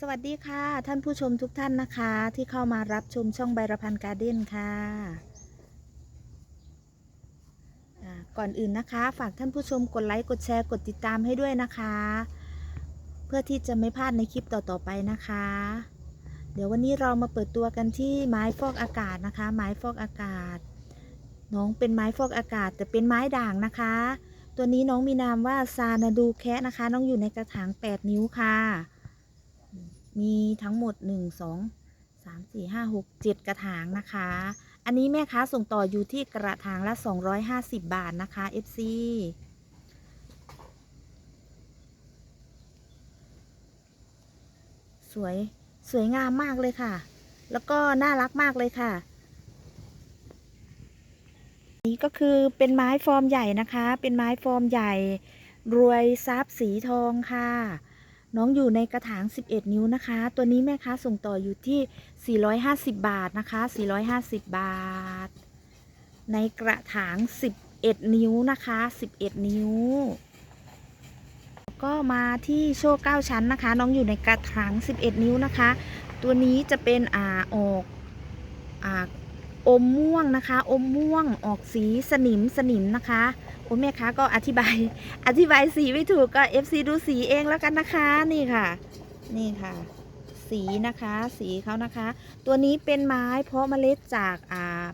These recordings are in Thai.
สวัสดีค่ะ ท่านผู้ชมทุกท่านนะคะ ที่เข้ามารับชมช่องใบระพันการ์เด้นค่ะอ่าก่อนอื่นนะคะ ฝากท่านผู้ชมกดไลค์กดแชร์กดติดตามให้ด้วยนะคะ เพื่อที่จะไม่พลาดในคลิปต่อๆไปนะคะ เดี๋ยววันนี้เรามาเปิดตัวกันที่ไม้ฟอกอากาศนะคะ ไม้ฟอกอากาศ น้องเป็นไม้ฟอกอากาศแต่เป็นไม้ด่างนะคะ ตัวนี้น้องมีนามว่าซานาดูแคะนะคะ น้องอยู่ในกระถาง 8 นิ้วค่ะ มีทั้งหมด 1 2 3 4 5 6 7 กระถางนะคะ อันนี้แม่ค้าส่งต่ออยู่ที่กระถางละ 250 บาทนะคะ FC สวยสวยงามมากเลยค่ะ แล้วก็น่ารักมากเลยค่ะ นี่ก็คือเป็นไม้ฟอร์มใหญ่นะคะ เป็นไม้ฟอร์มใหญ่ รวยทรัพย์สีทองค่ะ น้องอยู่ในกระถาง 11 นิ้วนะคะ ตัวนี้แม่ค้าส่งต่ออยู่ที่ 450 บาทนะคะ 450 บาท ในกระถาง 11 นิ้วนะคะ 11 นิ้ว ก็มาที่โชค9ชั้นนะคะ น้องอยู่ในกระถาง 11 นิ้วนะคะ ตัวนี้จะเป็นอ่าออกอ่าอมม่วงนะคะ อมม่วงออกสีสนิมสนิมนะคะ โอ้แม่ค้าก็อธิบาย อธิบายสีไม่ถูกก็ FC ดูสีเองแล้วกันนะคะนี่ค่ะ นี่ค่ะ สีนะคะ สีเขานะคะ ตัวนี้เป็นไม้เพาะเมล็ดจากอ่า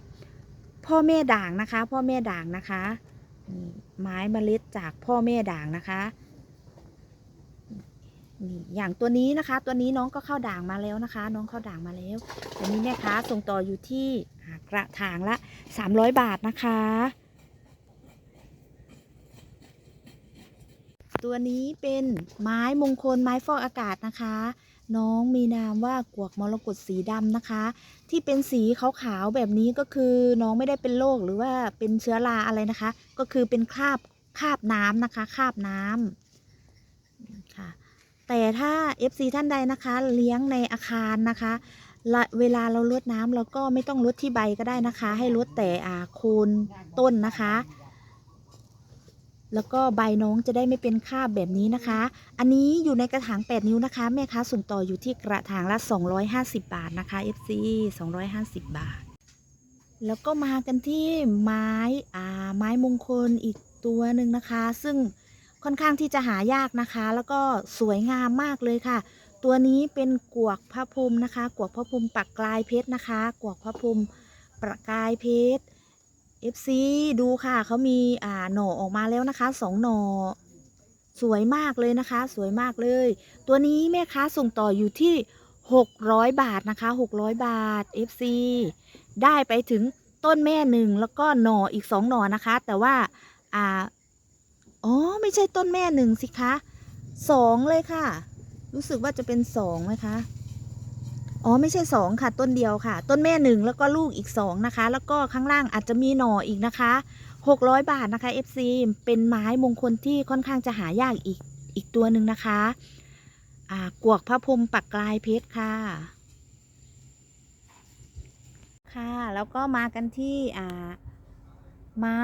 พ่อแม่ด่างนะคะ พ่อแม่ด่างนะคะไม้เมล็ดจากพ่อแม่ด่างนะคะนี่อย่างตัวนี้นะคะ ตัวนี้น้องก็เข้าด่างมาแล้วนะคะ น้องเข้าด่างมาแล้วตัวนี้เนี่ยคะส่งต่ออยู่ที่กระถางละ 300 บาทนะคะ ตัวนี้เป็นไม้มงคลไม้ฟอกอากาศนะคะ น้องมีนามว่ากวกมรกตสีดำนะคะ ที่เป็นสีขาวๆแบบนี้ก็คือน้องไม่ได้เป็นโรคหรือว่าเป็นเชื้อราอะไรนะคะ ก็คือเป็นคราบคราบน้ำนะคะคราบน้ำค่ะ แต่ถ้า FC ท่านใดนะคะ เลี้ยงในอาคารนะคะเวลาเราลดน้ำเราก็ไม่ต้องลดที่ใบก็ได้นะคะ ให้ลดแต่อาโคนต้นนะคะ แล้วก็ใบน้องจะได้ไม่เป็นคาบแบบนี้นะคะ อันนี้อยู่ในกระถาง 8 นิ้วนะคะ แม่ค้าส่งต่ออยู่ที่กระถางละ 250 บาทนะคะ FC 250 บาท แล้วก็มากันที่ไม้อ่าไม้มงคลอีกตัวหนึ่งนะคะ ซึ่งค่อนข้างที่จะหายากนะคะ แล้วก็สวยงามมากเลยค่ะ ตัวนี้เป็นกวกพระพรมนะคะ กวกพระพรมปักกลายเพชรนะคะ กวกพระพรมประกายเพชร FC ดูค่ะเขามีอ่าหน่อออกมาแล้วนะคะสองหน่อสวยมากเลยนะคะ สวยมากเลย ตัวนี้แม่ค้าส่งต่ออยู่ที่ 600 บาทนะคะ 600 บาท FC ได้ไปถึงต้นแม่หนึ่งแล้วก็หน่ออีกสองหน่อนะคะ แต่ว่าอ่าอ๋อไม่ใช่ต้นแม่หนึ่งสิคะสองเลยค่ะ รู้สึกว่าจะเป็นสองไหมคะ อ๋อไม่ใช่สองค่ะ ต้นเดียวค่ะ ต้นแม่หนึ่งแล้วก็ลูกอีกสองนะคะ แล้วก็ข้างล่างอาจจะมีหน่ออีกนะคะหกร้อยบาทนะคะ FC เป็นไม้มงคลที่ค่อนข้างจะหายากอีกอีกตัวหนึ่งนะคะอ่ากวกพระพรมปักกลายเพชรค่ะ ค่ะ แล้วก็มากันที่อ่าไม้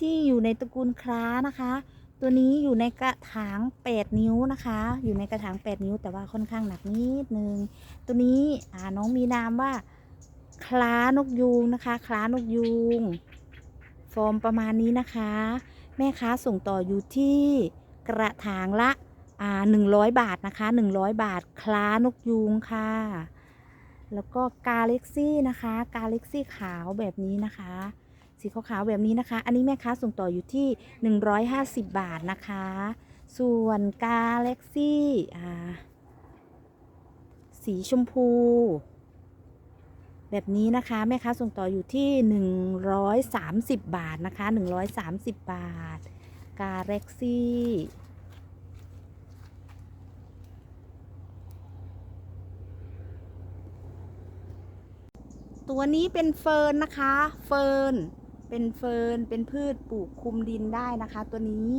ที่อยู่ในตระกูลคล้านะคะ ตัวนี้อยู่ในกระถาง8นิ้วนะคะ อยู่ในกระถาง8นิ้วแต่ว่าค่อนข้างหนักนิดนึง ตัวนี้อ่าน้องมีนามว่าคล้านกยูงนะคะ คล้านกยูง ฟอร์มประมาณนี้นะคะ แม่ค้าส่งต่ออยู่ที่กระถางละอ่าหนึ่งร้อยบาทนะคะหนึ่งร้อยบาทคล้านกยูงค่ะ แล้วก็กาเล็กซี่นะคะ กาเล็กซี่ขาวแบบนี้นะคะ สีขาวๆแบบนี้นะคะ อันนี้แม่ค้าส่งต่ออยู่ที่ 150 บาทนะคะ ส่วนกาเล็กซี่สีชมพู แบบนี้นะคะแม่ค้าส่งต่ออยู่ที่ 130 บาทนะคะ 130 บาท กาเล็กซี่ตัวนี้เป็นเฟิร์นนะคะ เฟิร์น เป็นเฟิร์นเป็นพืชปลูกคุมดินได้นะคะ ตัวนี้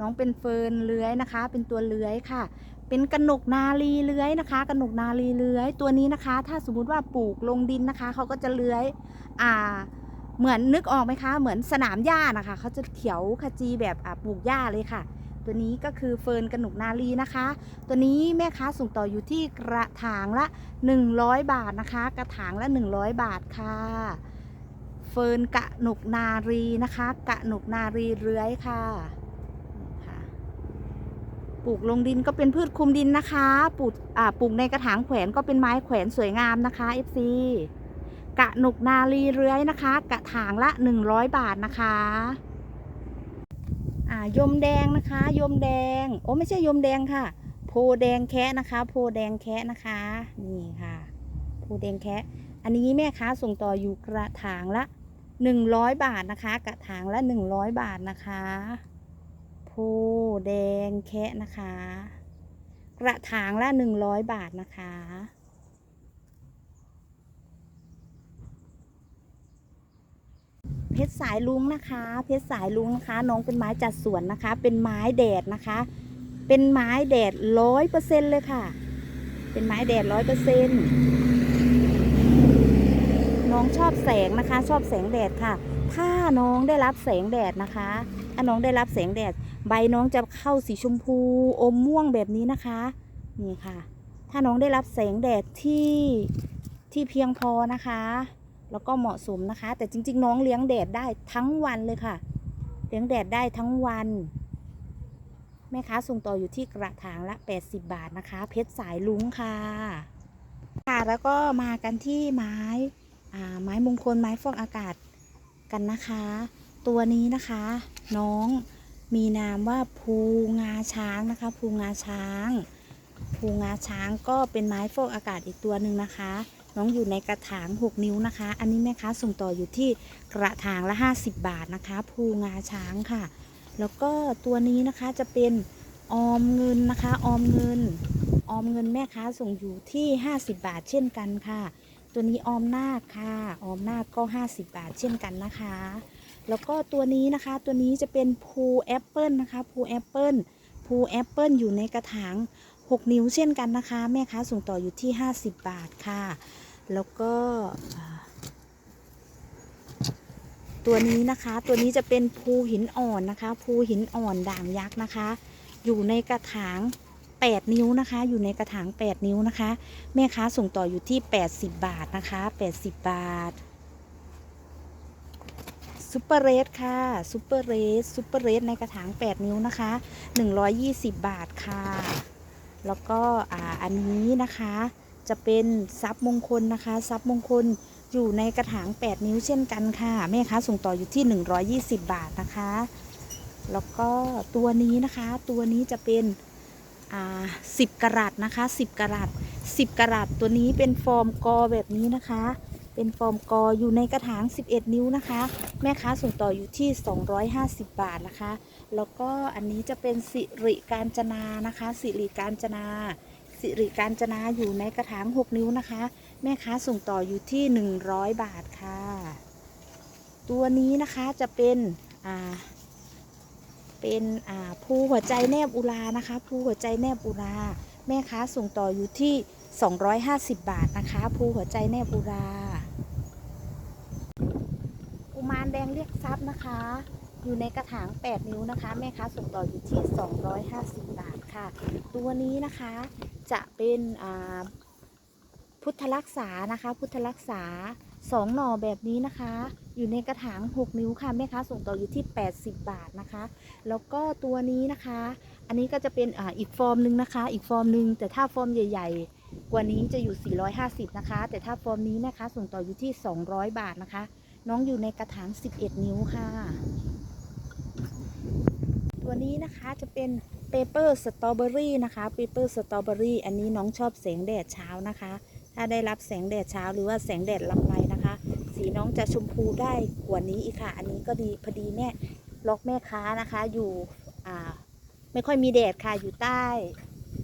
น้องเป็นเฟิร์นเลื้อยนะคะ เป็นตัวเลื้อยค่ะ เป็นกระหนกนาลีเลื้อยนะคะกระหนกนาลีเลื้อยตัวนี้นะคะ ถ้าสมมุติว่าปลูกลงดินนะคะเขาก็จะเลื้อยอ่าเหมือนนึกออกไหมคะ เหมือนสนามหญ้านะคะเขาจะเขียวขจีแบบปลูกหญ้าเลยค่ะ ตัวนี้ก็คือเฟิร์นกระหนกนาลีนะคะ ตัวนี้แม่ค้าส่งต่ออยู่ที่กระถางละ 100 บาทนะคะ กระถางละ 100 บาทค่ะ เฟิร์นกะหนกนารีนะคะ กะหนกนารีเรื้อยค่ะปลูกลงดินก็เป็นพืชคลุมดินนะคะ ปลูกอ่าปลูกในกระถางแขวนก็เป็นไม้แขวนสวยงามนะคะ FC กะหนกนาลีเรื้อยนะคะ กระถางละ 100 บาทนะคะอ่ายมแดงนะคะยมแดง โอ้ไม่ใช่ยมแดงค่ะ โพแดงแคะนะคะ โพแดงแคะนะคะ นี่ค่ะ โพแดงแคะ อันนี้แม่ค้าส่งต่ออยู่กระถางละ 100 บาทนะคะ กระถางละ 100 บาทนะคะโพแดงแคะนะคะ กระถางละ 100 บาทนะคะเพชรสายลุงนะคะ เพชรสายลุงนะคะ น้องเป็นไม้จัดสวนนะคะ เป็นไม้แดดนะคะ เป็นไม้แดดร้อยเปอร์เซ็นเลยค่ะ เป็นไม้แดดร้อยเปอร์เซ็นต์ น้องชอบแสงนะคะ ชอบแสงแดดค่ะ ถ้าน้องได้รับแสงแดดนะคะ ถ้าน้องได้รับแสงแดด ใบน้องจะเข้าสีชมพูอมม่วงแบบนี้นะคะ นี่ค่ะ ถ้าน้องได้รับแสงแดดที่ที่เพียงพอนะคะ แล้วก็เหมาะสมนะคะ แต่จริง ๆ น้องเลี้ยงแดดได้ทั้งวันเลยค่ะ เลี้ยงแดดได้ทั้งวันแม่ค้าส่งต่ออยู่ที่กระถางละ 80 บาทนะคะ เพชรสายลุงค่ะ ค่ะ แล้วก็มากันที่ไม้ ไม้มงคลไม้ฟอกอากาศกันนะคะ ตัวนี้นะคะ น้องมีนามว่าภูงาช้างนะคะ ภูงาช้าง ภูงาช้างก็เป็นไม้ฟอกอากาศอีกตัวหนึ่งนะคะ น้องอยู่ในกระถาง 6 นิ้วนะคะ อันนี้แม่ค้าส่งต่ออยู่ที่กระถางละ 50 บาทนะคะ ภูงาช้างค่ะ แล้วก็ตัวนี้นะคะจะเป็นออมเงินนะคะ ออมเงิน ออมเงินแม่ค้าส่งอยู่ที่ 50 บาทเช่นกันค่ะ ตัวนี้ออมนาคค่ะออมนาคก็ 50 บาทเช่นกันนะคะ แล้วก็ตัวนี้นะคะตัวนี้จะเป็นภูแอปเปิลนะคะภูแอปเปิลภูแอปเปิลอยู่ในกระถาง 6 นิ้วเช่นกันนะคะ แม่ค้าส่งต่ออยู่ที่ 50 บาทค่ะ แล้วก็ตัวนี้นะคะตัวนี้จะเป็นภูหินอ่อนนะคะ ภูหินอ่อนด่างยักษ์นะคะ อยู่ในกระถาง 8 นิ้วนะคะ อยู่ในกระถาง 8 นิ้วนะคะ แม่ค้าส่งต่ออยู่ที่ 80 บาทนะคะ 80 บาทซูเปอร์เรสค่ะซูเปอร์เรสซูเปอร์เรสในกระถาง 8 นิ้วนะคะ 120 บาทค่ะ แล้วก็อ่าอันนี้นะคะ จะเป็นซับมงคลนะคะซับมงคลอยู่ในกระถาง 8 นิ้วเช่นกันค่ะ แม่ค้าส่งต่ออยู่ที่ 120 บาทนะคะ แล้วก็ตัวนี้นะคะ ตัวนี้จะเป็น อ่า10กะรัตนะคะ10กะรัต10กะรัตตัวนี้เป็นฟอร์มกอแบบนี้นะคะ เป็นฟอร์มกออยู่ในกระถาง 11 นิ้วนะคะ แม่ค้าส่งต่ออยู่ที่ 250 บาทนะคะ แล้วก็อันนี้จะเป็นสิริการจนานะคะ สิริการจนาสิริการจนาอยู่ในกระถาง 6 นิ้วนะคะ แม่ค้าส่งต่ออยู่ที่ 100 บาทค่ะ ตัวนี้นะคะจะเป็นอ่า เป็นอ่าภูหัวใจแนบอุรานะคะภูหัวใจแนบอุราแม่ค้าส่งต่ออยู่ที่ 250 บาทนะคะภูหัวใจแนบอุรากุมารแดงเรียกทรัพย์นะคะ อยู่ในกระถาง 8 นิ้วนะคะ แม่ค้าส่งต่ออยู่ที่ 250 บาทค่ะ ตัวนี้นะคะจะเป็นอ่าพุทธรักษานะคะ พุทธรักษา สองหน่อแบบนี้นะคะ อยู่ในกระถาง 6 นิ้วค่ะแม่ค้าส่งต่ออยู่ที่ 80 บาทนะคะ แล้วก็ตัวนี้นะคะ อันนี้ก็จะเป็นออีกฟอร์มหนึ่งนะคะ อีกฟอร์มหนึ่งแต่ถ้าฟอร์มใหญ่ ๆ กว่านี้จะอยู่ 450 นะคะ แต่ถ้าฟอร์มนี้แม่ค้าส่งต่ออยู่ที่ 200 บาทนะคะ น้องอยู่ในกระถาง 11 นิ้วค่ะ ตัวนี้นะคะจะเป็นเปเปอร์สตรอเบอรี่นะคะเปเปอร์สตรอเบอรี่อันนี้น้องชอบแสงแดดเช้านะคะ ถ้าได้รับแสงแดดเช้าหรือว่าแสงแดดลำไร สีน้องจะชมพูได้กว่านี้อีกค่ะ อันนี้ก็ดีพอดีแม่ล็อกแม่ค้านะคะ อยู่อ่าไม่ค่อยมีแดดค่ะ อยู่ใต้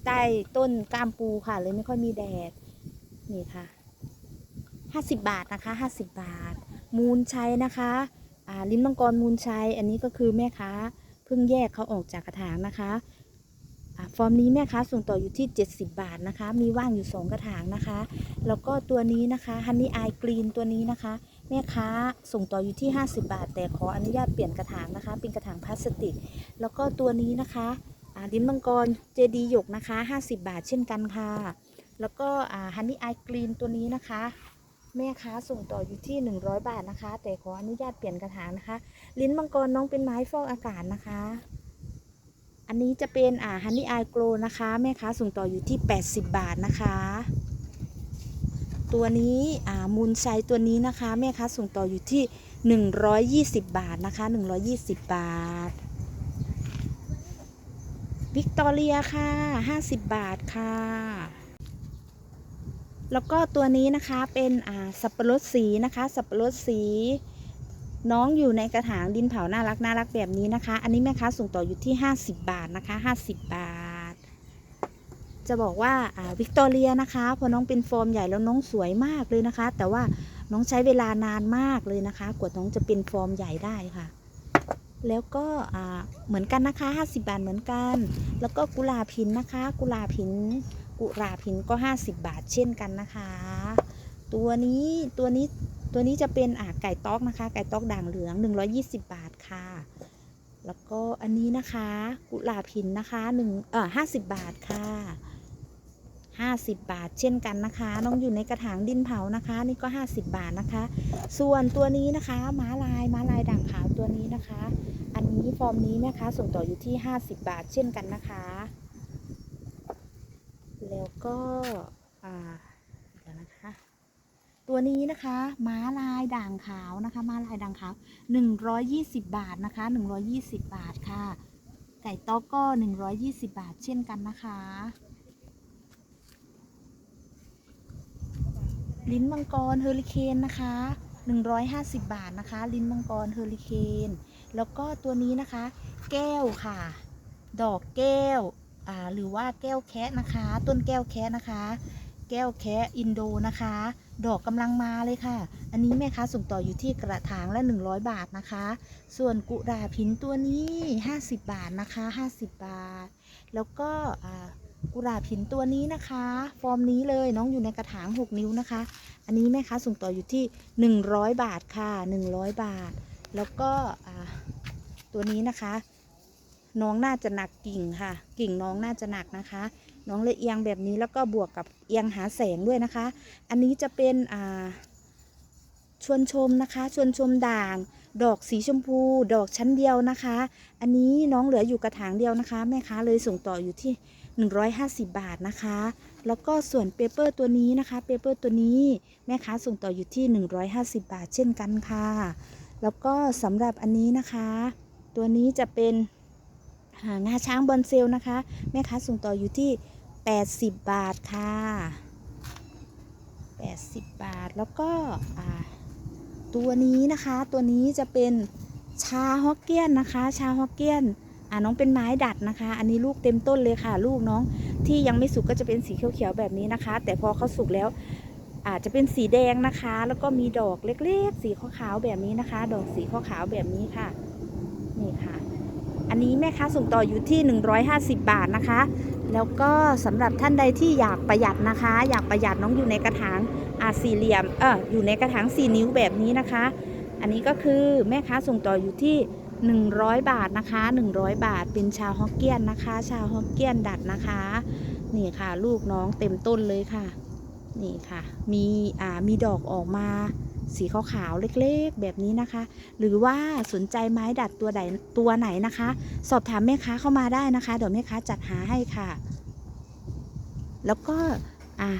ใต้ต้นกล้ามปูค่ะ เลยไม่ค่อยมีแดด นี่ค่ะ50บบาทนะคะ50บบาท มูลชัยนะคะอ่าลิ้นมังกรมูลชัย อันนี้ก็คือแม่ค้าเพิ่งแยกเขาออกจากกระถางนะคะ ฟอร์มนี้แม่ค้าส่งต่ออยู่ที่ 70 บาทนะคะ มีว่างอยู่ 2 กระถางนะคะ แล้วก็ตัวนี้นะคะฮันนี่อายกรีนตัวนี้นะคะ แม่ค้าส่งต่ออยู่ที่ 50 บาท แต่ขออนุญาตเปลี่ยนกระถางนะคะ เป็นกระถางพลาสติก แล้วก็ตัวนี้นะคะลิ้นมังกรเจดีหยกนะคะ 50 บาทเช่นกันค่ะ แล้วก็ฮันนี่ไอกรีนตัวนี้นะคะแม่ค้าส่งต่ออยู่ที่ 100 บาทนะคะ แต่ขออนุญาตเปลี่ยนกระถางนะคะ ลิ้นมังกรน้องเป็นไม้ฟอกอากาศนะคะ อันนี้จะเป็นอ่าฮันนี่ไอโกลนะคะ แม่ค้าส่งต่ออยู่ที่ 80 บาทนะคะ ตัวนี้อ่ามูลไซตัวนี้นะคะ แม่ค้าส่งต่ออยู่ที่ 120 บาทนะคะ 120 บาท วิกตอเรียค่ะ 50 บาทค่ะ แล้วก็ตัวนี้นะคะเป็นอ่าสับปะรดสีนะคะ สับปะรดสี น้องอยู่ในกระถางดินเผาน่ารักน่ารักแบบนี้นะคะ อันนี้แม่ค้าส่งต่ออยู่ที่ 50 บาทนะคะ 50 บาท จะบอกว่าอ่าวิกตอเรียนะคะ พอน้องเป็นฟอร์มใหญ่แล้วน้องสวยมากเลยนะคะ แต่ว่าน้องใช้เวลานานมากเลยนะคะ กว่าน้องจะเป็นฟอร์มใหญ่ได้ค่ะ แล้วก็อ่าเหมือนกันนะคะ 50 บาทเหมือนกัน แล้วก็กุหลาบหินนะคะ กุหลาบหินกุหลาบหินก็ 50 บาทเช่นกันนะคะ ตัวนี้ตัวนี้ ตัวนี้จะเป็นอ่าไก่ต๊อกนะคะ ไก่ต๊อกด่างเหลือง 120 บาทค่ะ แล้วก็อันนี้นะคะ กุหลาบหินนะคะหนึ่งเอ่อ50บาทค่ะ50บาทเช่นกันนะคะ น้องอยู่ในกระถางดินเผานะคะ นี่ก็50บาทนะคะ ส่วนตัวนี้นะคะม้าลายม้าลายด่างขาวตัวนี้นะคะ อันนี้ฟอร์มนี้นะคะ ส่งต่ออยู่ที่50บาทเช่นกันนะคะ แล้วก็อ่า ตัวนี้นะคะม้าลายด่างขาวนะคะม้าลายด่างขาว 120 บาทนะคะ 120 บาทค่ะ ไก่ต๊อกก็ 120 บาทเช่นกันนะคะ ลิ้นมังกรเฮอริเคนนะคะ 150 บาทนะคะ ลิ้นมังกรเฮอริเคนแล้วก็ตัวนี้นะคะ แก้วค่ะ ดอกแก้วอ่าหรือว่าแก้วแคะนะคะ ต้นแก้วแคะนะคะ แก้วแคะอินโดนะคะ ดอกกำลังมาเลยค่ะ อันนี้แม่ค้าส่งต่ออยู่ที่กระถางละ 100 บาทนะคะ ส่วนกุหลาบหินตัวนี้ 50 บาทนะคะ 50 บาท แล้วก็กุหลาบหินตัวนี้นะคะ ฟอร์มนี้เลยน้องอยู่ในกระถาง 6 นิ้วนะคะ อันนี้แม่ค้าส่งต่ออยู่ที่ 100 บาทค่ะ 100 บาท แล้วก็ตัวนี้นะคะ น้องน่าจะหนักกิ่งค่ะ กิ่งน้องน่าจะหนักนะคะ น้องเลยเอียงแบบนี้แล้วก็บวกกับเอียงหาแสงด้วยนะคะ อันนี้จะเป็นอ่าชวนชมนะคะชวนชมด่าง ดอกสีชมพู ดอกชั้นเดียวนะคะ อันนี้น้องเหลืออยู่กระถางเดียวนะคะ แม่ค้าเลยส่งต่ออยู่ที่ 150 บาทนะคะ แล้วก็ส่วนเปเปอร์ตัวนี้นะคะเปเปอร์ตัวนี้แม่ค้าส่งต่ออยู่ที่ 150 บาทเช่นกันค่ะ แล้วก็สำหรับอันนี้นะคะ ตัวนี้จะเป็นงาช้างบอนเซลนะคะ แม่ค้าส่งต่ออยู่ที่ 80 บาทค่ะ 80 บาทแล้วก็ตัวนี้นะคะตัวนี้จะเป็นชาฮอกเกี้ยนนะคะ ชาฮอกเกี้ยนอ่าน้องเป็นไม้ดัดนะคะ อันนี้ลูกเต็มต้นเลยค่ะ ลูกน้องที่ยังไม่สุกก็จะเป็นสีเขียวๆแบบนี้นะคะ แต่พอเขาสุกแล้วอาจจะเป็นสีแดงนะคะ แล้วก็มีดอกเล็กๆ สีขาวๆแบบนี้นะคะ ดอกสีขาวๆแบบนี้ค่ะ นี่ค่ะ อันนี้แม่ค้าส่งต่ออยู่ที่ 150 บาทนะคะ แล้วก็สำหรับท่านใดที่อยากประหยัดนะคะ อยากประหยัดน้องอยู่ในกระถางอาสี่เหลี่ยมเอออยู่ในกระถางสี่นิ้วแบบนี้นะคะ อันนี้ก็คือแม่ค้าส่งต่ออยู่ที่ 100 บาทนะคะ 100 บาทเป็นชาวฮอกเกี้ยนนะคะ ชาวฮอกเกี้ยนดัดนะคะ นี่ค่ะ ลูกน้องเต็มต้นเลยค่ะ นี่ค่ะ มีอ่ามีดอกออกมา สีขาวๆเล็กๆ แบบนี้นะคะ หรือว่าสนใจไม้ดัดตัวใดตัวไหนนะคะ สอบถามแม่ค้าเข้ามาได้นะคะ เดี๋ยวแม่ค้าจัดหาให้ค่ะ แล้วก็อ่า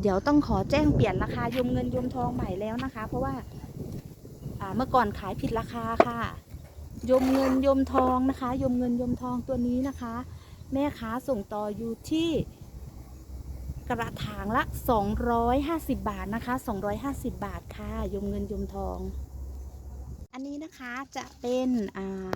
เดี๋ยวต้องขอแจ้งเปลี่ยนราคายมเงินยมทองใหม่แล้วนะคะ เพราะว่าอ่าเมื่อก่อนขายผิดราคาค่ะ ยมเงินยมทองนะคะ ยมเงินยมทองตัวนี้นะคะ แม่ค้าส่งต่ออยู่ที่ กระถางละ 250 บาทนะคะ 250 บาทค่ะ ยมเงินยมทอง อันนี้นะคะจะเป็นอ่า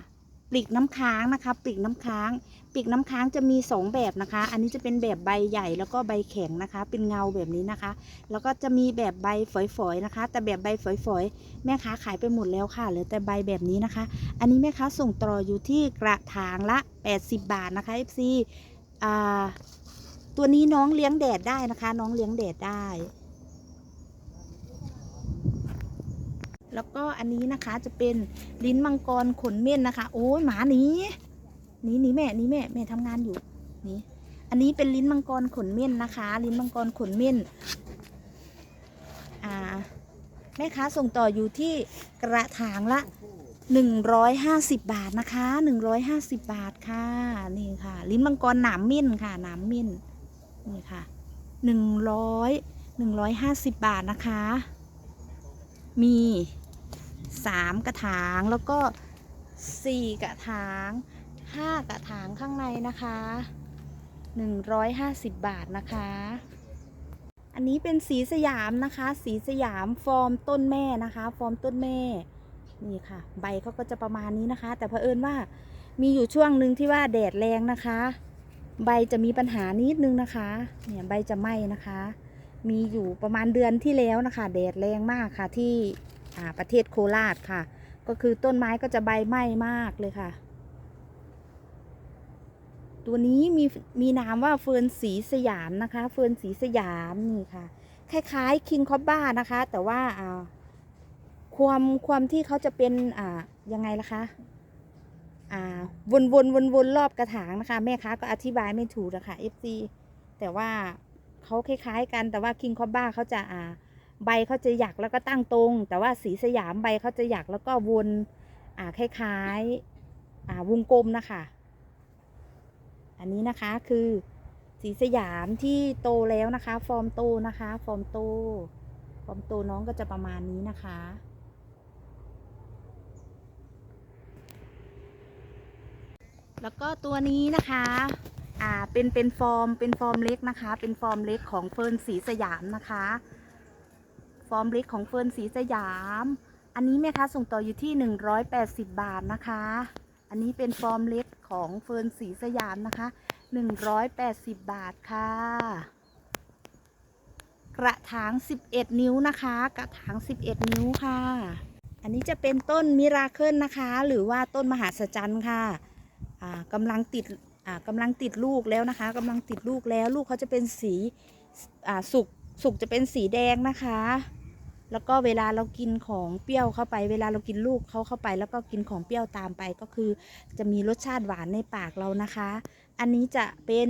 ปลีกน้ำค้างนะคะปลีกน้ำค้างปลีกน้ำค้างจะมี 2 แบบนะคะ อันนี้จะเป็นแบบใบใหญ่แล้วก็ใบแข็งนะคะ เป็นเงาแบบนี้นะคะ แล้วก็จะมีแบบใบฝอยๆนะคะ แต่แบบใบฝอยๆแม่ค้าขายไปหมดแล้วค่ะเหลือแต่ใบแบบนี้นะคะ อันนี้แม่ค้าส่งต่ออยู่ที่กระถางละ 80 บาทนะคะ FC อ่า ตัวนี้น้องเลี้ยงแดดได้นะคะ น้องเลี้ยงแดดได้ แล้วก็อันนี้นะคะจะเป็นลิ้นมังกรขนเม่นนะคะ โอ้ยหมาหนีหนีหนีแม่หนีแม่แม่ทำงานอยู่นี่อันนี้เป็นลิ้นมังกรขนเม่นนะคะ ลิ้นมังกรขนเม่นอ่าแม่ค้าส่งต่ออยู่ที่กระถางละ 150 บาทนะคะ 150 บาทค่ะ นี่ค่ะ ลิ้นมังกรหนามมิ้นค่ะหนามมิ้น นี่ค่ะ100 150บาทนะคะ มี3กระถางแล้วก็4กระถาง5กระถางข้างในนะคะ150บาทนะคะ อันนี้เป็นสีสยามนะคะ สีสยามฟอร์มต้นแม่นะคะ ฟอร์มต้นแม่นี่ค่ะ ใบเขาก็จะประมาณนี้นะคะ แต่เผอิญว่ามีอยู่ช่วงหนึ่งที่ว่าแดดแรงนะคะ ใบจะมีปัญหานิดนึงนะคะ เนี่ยใบจะไหม้นะคะ มีอยู่ประมาณเดือนที่แล้วนะคะแดดแรงมากค่ะที่อาประเทศโคราชค่ะ ก็คือต้นไม้ก็จะใบไหม้มากเลยค่ะ ตัวนี้มีมีนามว่าเฟิร์นสีสยามนะคะ เฟิร์นสีสยามนี่ค่ะ คล้ายๆคิงคอบบ้านะคะ แต่ว่าความความที่เขาจะเป็นอ่ายังไงล่ะคะ วนวนวนวนรอบกระถางนะคะ แม่ค้าก็อธิบายไม่ถูกนะคะ FC แต่ว่าเขาคล้ายๆ กันแต่ว่าคิงคอบบ้าเขาจะอ่าใบเขาจะหยักแล้วก็ตั้งตรง แต่ว่าสีสยามใบเขาจะหยักแล้วก็วนอ่าคล้ายๆอ่าวงกลมนะคะ อันนี้นะคะคือสีสยามที่โตแล้วนะคะ ฟอร์มโตนะคะ ฟอร์มโต ฟอร์มโตน้องก็จะประมาณนี้นะคะ แล้วก็ตัวนี้นะคะอ่าเป็นเป็นฟอร์มเป็นฟอร์มเล็กนะคะ เป็นฟอร์มเล็กของเฟิร์นสีสยามนะคะ ฟอร์มเล็กของเฟิร์นสีสยาม อันนี้แม่ค้าส่งต่ออยู่ที่ 180 บาทนะคะ อันนี้เป็นฟอร์มเล็กของเฟิร์นสีสยามนะคะ 180 บาทค่ะกระถาง 11 นิ้วนะคะ กระถาง 11 นิ้วค่ะ อันนี้จะเป็นต้นมิราเคิลนะคะ หรือว่าต้นมหาสจรรย์ค่ะ กำลังติดอ่ากำลังติดลูกแล้วนะคะกำลังติดลูกแล้วลูกเขาจะเป็นสีสุกสุกจะเป็นสีแดงนะคะ แล้วก็เวลาเรากินของเปรี้ยวเข้าไป เวลาเรากินลูกเขาเข้าไป แล้วก็กินของเปรี้ยวตามไปก็คือ จะมีรสชาติหวานในปากเรานะคะ อันนี้จะเป็น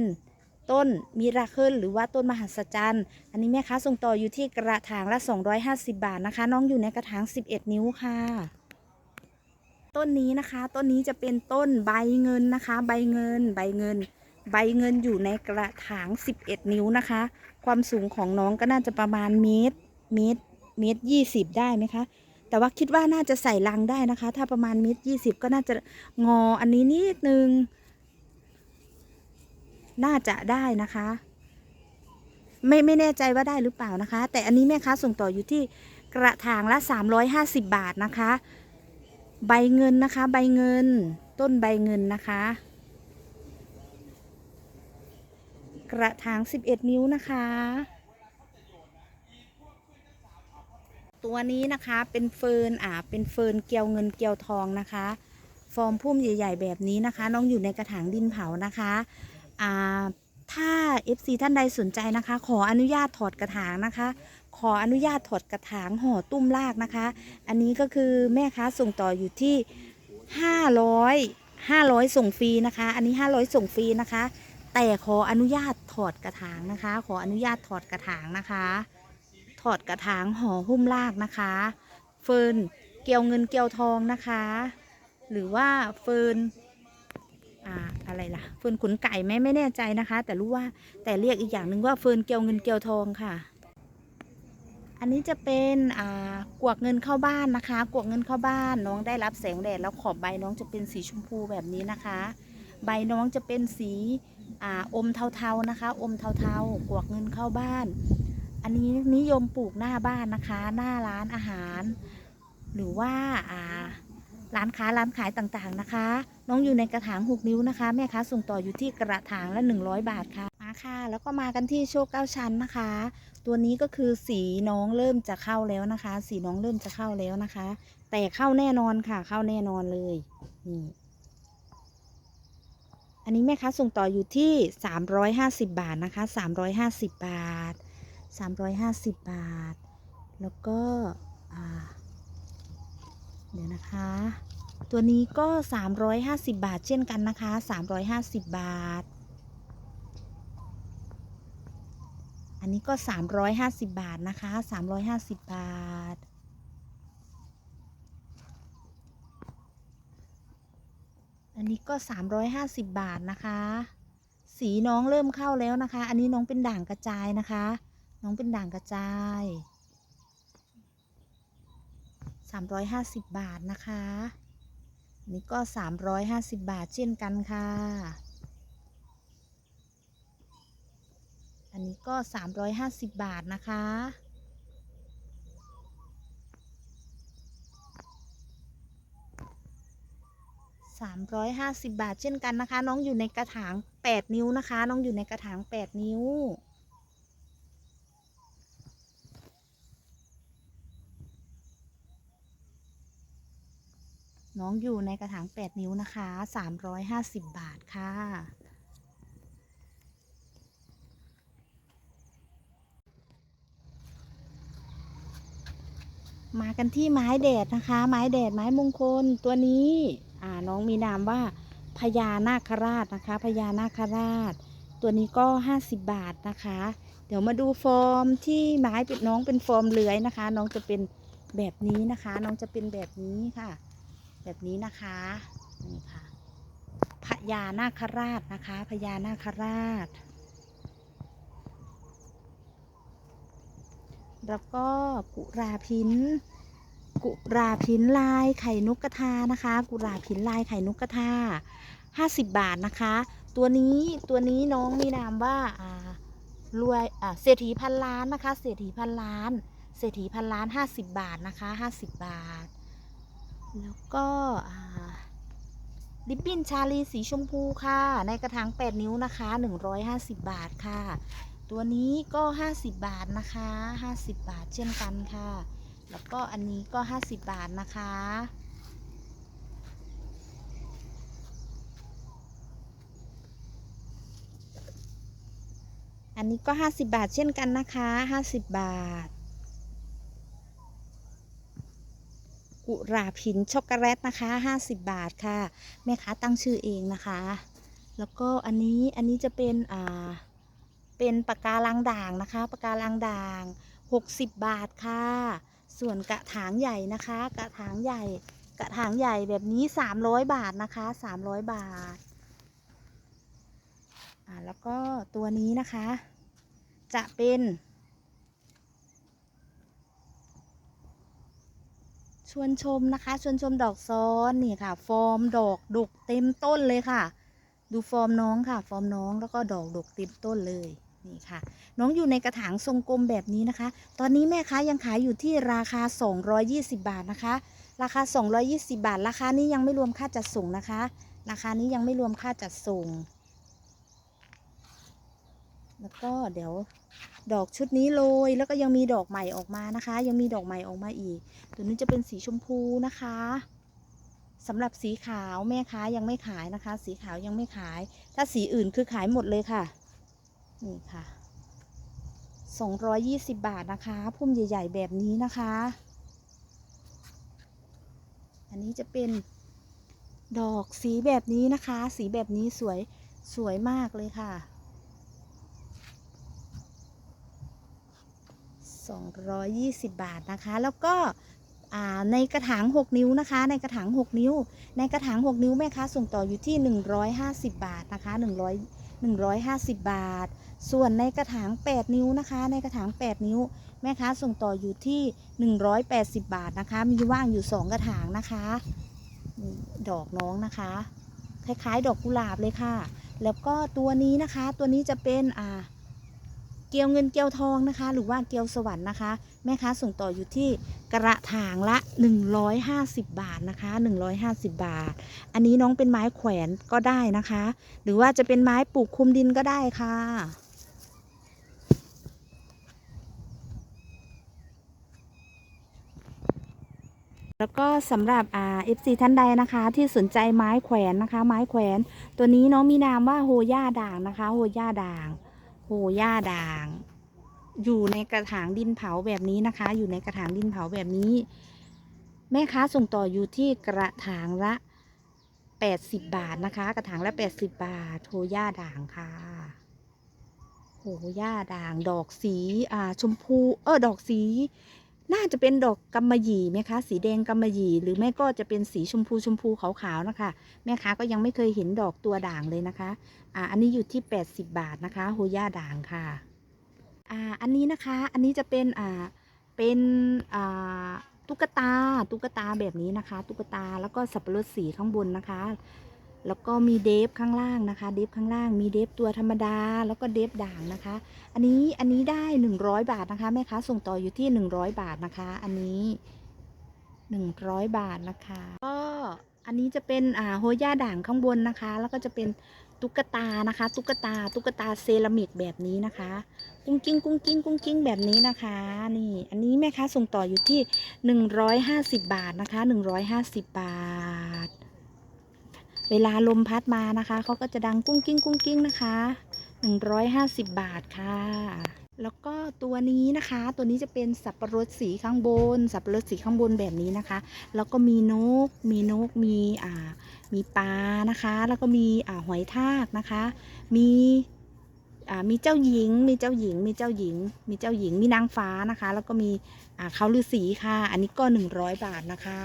ต้นมิราเคิลหรือว่าต้นมหัศจรรย์ อันนี้แม่ค้าส่งต่ออยู่ที่กระถางละ 250 บาทนะคะ น้องอยู่ในกระถาง 11 นิ้วค่ะ ต้นนี้นะคะ ต้นนี้จะเป็นต้นใบเงินนะคะ ใบเงิน ใบเงิน ใบเงินอยู่ในกระถาง 11 นิ้วนะคะ ความสูงของน้องก็น่าจะประมาณเมตร เมตร เมตรยี่สิบได้ไหมคะ แต่ว่าคิดว่าน่าจะใส่ลังได้นะคะ ถ้าประมาณเมตรยี่สิบก็น่าจะงออันนี้นิดนึง น่าจะได้นะคะ ไม่ไม่แน่ใจว่าได้หรือเปล่านะคะ แต่อันนี้แม่ค้าส่งต่ออยู่ที่กระถางละ 350 บาทนะคะ ใบเงินนะคะ ใบเงิน ต้นใบเงินนะคะ กระถาง 11 นิ้วนะคะ ตัวนี้นะคะเป็นเฟิร์นอ่าเป็นเฟิร์นเกลียวเงินเกลียวทองนะคะ ฟอร์มพุ่มใหญ่ ๆ แบบนี้นะคะ น้องอยู่ในกระถางดินเผานะคะอ่าถ้า FC ท่านใดสนใจนะคะ ขออนุญาตถอดกระถางนะคะ ขออนุญาตถอดกระถางห่อตุ้มลากนะคะ อันนี้ก็คือแม่ค้าส่งต่ออยู่ที่ 500 500 ส่งฟรีนะคะ อันนี้ 500 ส่งฟรีนะคะ แต่ขออนุญาตถอดกระถางนะคะ ขออนุญาตถอดกระถางนะคะ ถอดกระถางห่อหุ้มลากนะคะ เฟิร์นเกลียวเงินเกลียวทองนะคะ หรือว่าเฟิร์นอ่าอะไรล่ะ เฟิร์นขนไก่ไหมไม่แน่ใจนะคะ แต่รู้ว่าแต่เรียกอีกอย่างหนึ่งว่าเฟิร์นเกลียวเงินเกลียวทองค่ะ อันนี้จะเป็นอ่ากวกเงินเข้าบ้านนะคะ กวกเงินเข้าบ้านน้องได้รับแสงแดดแล้วขอบใบน้องจะเป็นสีชมพูแบบนี้นะคะ ใบน้องจะเป็นสีอ่าอมเทาๆนะคะ อมเทาๆกวกเงินเข้าบ้าน อันนี้นิยมปลูกหน้าบ้านนะคะ หน้าร้านอาหาร หรือว่าอ่าร้านค้าร้านขายต่างๆนะคะ น้องอยู่ในกระถางหกนิ้วนะคะ แม่ค้าส่งต่ออยู่ที่กระถางละ 100 บาทค่ะมาค่ะ แล้วก็มากันที่โชคเก้าชั้นนะคะ ตัวนี้ก็คือสีน้องเริ่มจะเข้าแล้วนะคะ สีน้องเริ่มจะเข้าแล้วนะคะ แต่เข้าแน่นอนค่ะ เข้าแน่นอนเลยนี่อันนี้แม่ค้าส่งต่ออยู่ที่ 350 บาทนะคะ 350 บาท 350 บาท แล้วก็เดี๋ยวนะคะ ตัวนี้ก็ 350 บาทเช่นกันนะคะ 350 บาท อันนี้ก็ 350 บาทนะคะ 350 บาท อันนี้ก็ 350 บาทนะคะ สีน้องเริ่มเข้าแล้วนะคะ อันนี้น้องเป็นด่างกระจายนะคะ น้องเป็นด่างกระจาย 350 บาทนะคะอันนี้ก็ 350 บาทเช่นกันค่ะ อันนี้ก็ 350 บาทนะคะ 350 บาทเช่นกันนะคะ น้องอยู่ในกระถาง 8 นิ้วนะคะ น้องอยู่ในกระถาง 8 นิ้วน้องอยู่ในกระถาง 8 นิ้วนะคะ 350 บาทค่ะ มากันที่ไม้แดดนะคะ ไม้แดดไม้มงคลตัวนี้อ่าน้องมีนามว่าพญานาคราชนะคะพญานาคราช ตัวนี้ก็ 50 บาทนะคะ เดี๋ยวมาดูฟอร์มที่ไม้เป็นน้องเป็นฟอร์มเลื้อยนะคะ น้องจะเป็นแบบนี้นะคะ น้องจะเป็นแบบนี้ค่ะ แบบนี้นะคะนี่ค่ะพญานาคราชนะคะพญานาคราช แล้วก็กุราพินกุราพินลายไข่นกกระทานะคะ กุราพินลายไข่นกกระทา50 บาทนะคะ ตัวนี้ตัวนี้น้องมีนามว่าอ่ารวยอ่าเศรษฐีพันล้านนะคะ เศรษฐีพันล้าน เศรษฐีพันล้าน 50 บาทนะคะ 50 บาท แล้วก็อ่าลิปบิ้นชาลีสีชมพูค่ะ ในกระถาง8นิ้วนะคะ 150 บาทค่ะ ตัวนี้ก็ 50 บาทนะคะ 50 บาทเช่นกันค่ะ แล้วก็อันนี้ก็ 50 บาทนะคะ อันนี้ก็ 50 บาทเช่นกันนะคะ 50 บาท กุหลาบหินช็อกโกแลตนะคะ 50 บาทค่ะ แม่ค้าตั้งชื่อเองนะคะ แล้วก็อันนี้ อันนี้จะเป็นอ่า เป็นปากกาลังด่างนะคะปากกาลังด่าง 60 บาทค่ะ ส่วนกระถางใหญ่นะคะ กระถางใหญ่ กระถางใหญ่แบบนี้ 300 บาทนะคะ 300 บาทอ่าแล้วก็ตัวนี้นะคะ จะเป็นชวนชมนะคะชวนชมดอกซ้อนนี่ค่ะ ฟอร์มดอกดกเต็มต้นเลยค่ะ ดูฟอร์มน้องค่ะ ฟอร์มน้องแล้วก็ดอกดกเต็มต้นเลย นี่ค่ะ น้องอยู่ในกระถางทรงกลมแบบนี้นะคะ ตอนนี้แม่ค้ายังขายอยู่ที่ราคา 220 บาทนะคะ ราคา 220 บาท ราคานี้ยังไม่รวมค่าจัดส่งนะคะ ราคานี้ยังไม่รวมค่าจัดส่ง แล้วก็เดี๋ยวดอกชุดนี้โรยแล้วก็ยังมีดอกใหม่ออกมานะคะ ยังมีดอกใหม่ออกมาอีก ตัวนี้จะเป็นสีชมพูนะคะสำหรับสีขาวแม่ค้ายังไม่ขายนะคะ สีขาวยังไม่ขาย ถ้าสีอื่นคือขายหมดเลยค่ะ นี่ค่ะ 220 บาทนะคะ พุ่มใหญ่ ๆ แบบนี้นะคะ อันนี้จะเป็นดอกสีแบบนี้นะคะ สีแบบนี้สวยสวยมากเลยค่ะ 220 บาทนะคะ แล้วก็ในกระถาง 6 นิ้วนะคะ ในกระถาง 6 นิ้ว ในกระถาง 6 นิ้วแม่ค้าส่งต่ออยู่ที่ 150 บาทนะคะ100 150 บาท ส่วนในกระถาง 8 นิ้วนะคะ ในกระถาง 8 นิ้ว แม่ค้าส่งต่ออยู่ที่ 180 บาทนะคะ มีว่างอยู่ 2 กระถางนะคะดอกน้องนะคะ คล้ายๆ ดอกกุหลาบเลยค่ะ แล้วก็ตัวนี้นะคะ ตัวนี้จะเป็นอ่า เกลียวเงินเกลียวทองนะคะ หรือว่าเกลียวสวรรค์นะคะ แม่ค้าส่งต่ออยู่ที่กระถางละ 150 บาทนะคะ 150 บาท อันนี้น้องเป็นไม้แขวนก็ได้นะคะ หรือว่าจะเป็นไม้ปลูกคุมดินก็ได้ค่ะแล้วก็สำหรับอ่า FC ท่านใดนะคะ ที่สนใจไม้แขวนนะคะ ไม้แขวน ตัวนี้น้องมีนามว่าโฮย่าด่างนะคะ โฮย่าด่าง โฮย่าด่าง อยู่ในกระถางดินเผาแบบนี้นะคะ อยู่ในกระถางดินเผาแบบนี้ แม่ค้าส่งต่ออยู่ที่กระถางละ 80 บาทนะคะ กระถางละ 80 บาท โหย่าด่างค่ะโหย่าด่าง ดอกสีอ่าชมพู เออดอกสี น่าจะเป็นดอกกำมะหยี่ไหมคะ สีแดงกำมะหยี่หรือไม่ก็จะเป็นสีชมพูชมพูขาวๆนะคะ แม่ค้าก็ยังไม่เคยเห็นดอกตัวด่างเลยนะคะ อ่า อันนี้อยู่ที่ 80 บาทนะคะ โฮย่าด่างค่ะ อ่า อันนี้นะคะ อันนี้จะเป็น อ่า เป็น อ่า ตุ๊กตา ตุ๊กตาแบบนี้นะคะ ตุ๊กตา แล้วก็สับปะรดสีข้างบนนะคะ แล้วก็มีเดฟข้างล่างนะคะ เดฟข้างล่าง มีเดฟตัวธรรมดา แล้วก็เดฟด่างนะคะ อันนี้อันนี้ได้ 100 บาทนะคะแม่ค้าส่งต่ออยู่ที่ 100 บาทนะคะ อันนี้ 100 บาทนะคะ ก็อันนี้จะเป็นอ่าโฮย่าด่างข้างบนนะคะ แล้วก็จะเป็นตุ๊กตานะคะ ตุ๊กตา ตุ๊กตาเซรามิกแบบนี้นะคะ กุ้งกิ้งกุ้งกิ้งกุ้งกิ้งแบบนี้นะคะ นี่ อันนี้แม่ค้าส่งต่ออยู่ที่ 150 บาทนะคะ 150 บาท เวลาลมพัดมานะคะเขาก็จะดังกุ้งกิ้งกุ้งกิ้งนะคะ 150 บาทค่ะ แล้วก็ตัวนี้นะคะ ตัวนี้จะเป็นสับปะรดสีข้างบน สับปะรดสีข้างบนแบบนี้นะคะ แล้วก็มีนก มีนก มีอ่า มีปลานะคะ แล้วก็มีอ่าหอยทากนะคะ มีอ่ามีเจ้าหญิง มีเจ้าหญิง มีเจ้าหญิง มีเจ้าหญิง มีนางฟ้านะคะ แล้วก็มีอ่าเขาฤาษีค่ะ อันนี้ก็ 100 บาทนะคะ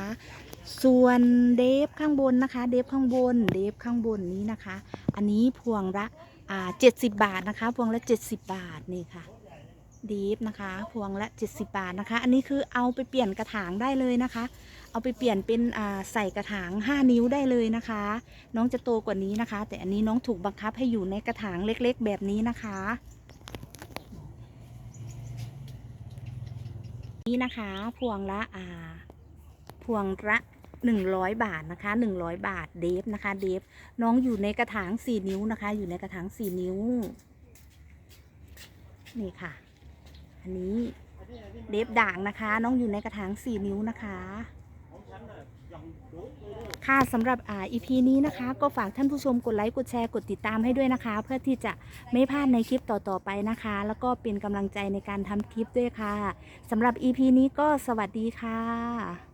ส่วนเดฟข้างบนนะคะ เดฟข้างบน เดฟข้างบนนี้นะคะ อันนี้พวงละอ่า70บาทนะคะ พวงละ70บาทนี่ค่ะเดฟนะคะ พวงละ70บาทนะคะ อันนี้คือเอาไปเปลี่ยนกระถางได้เลยนะคะ เอาไปเปลี่ยนเป็นอ่าใส่กระถาง5นิ้วได้เลยนะคะ น้องจะโตกว่านี้นะคะ แต่อันนี้น้องถูกบังคับให้อยู่ในกระถางเล็กๆ แบบนี้นะคะนี่นะคะ พวงละอ่าพวงละ 100 บาทนะคะ 100 บาทเดฟนะคะ เดฟน้องอยู่ในกระถาง 4 นิ้วนะคะ อยู่ในกระถาง 4 นิ้ว นี่ค่ะ อันนี้เดฟด่างนะคะ น้องอยู่ในกระถาง 4 นิ้วนะคะค่ะสำหรับอ่า EP นี้นะคะ ก็ฝากท่านผู้ชมกดไลค์กดแชร์กดติดตามให้ด้วยนะคะ เพื่อที่จะไม่พลาดในคลิปต่อๆไปนะคะ แล้วก็เป็นกำลังใจในการทำคลิปด้วยค่ะสำหรับ EP นี้ก็สวัสดีค่ะ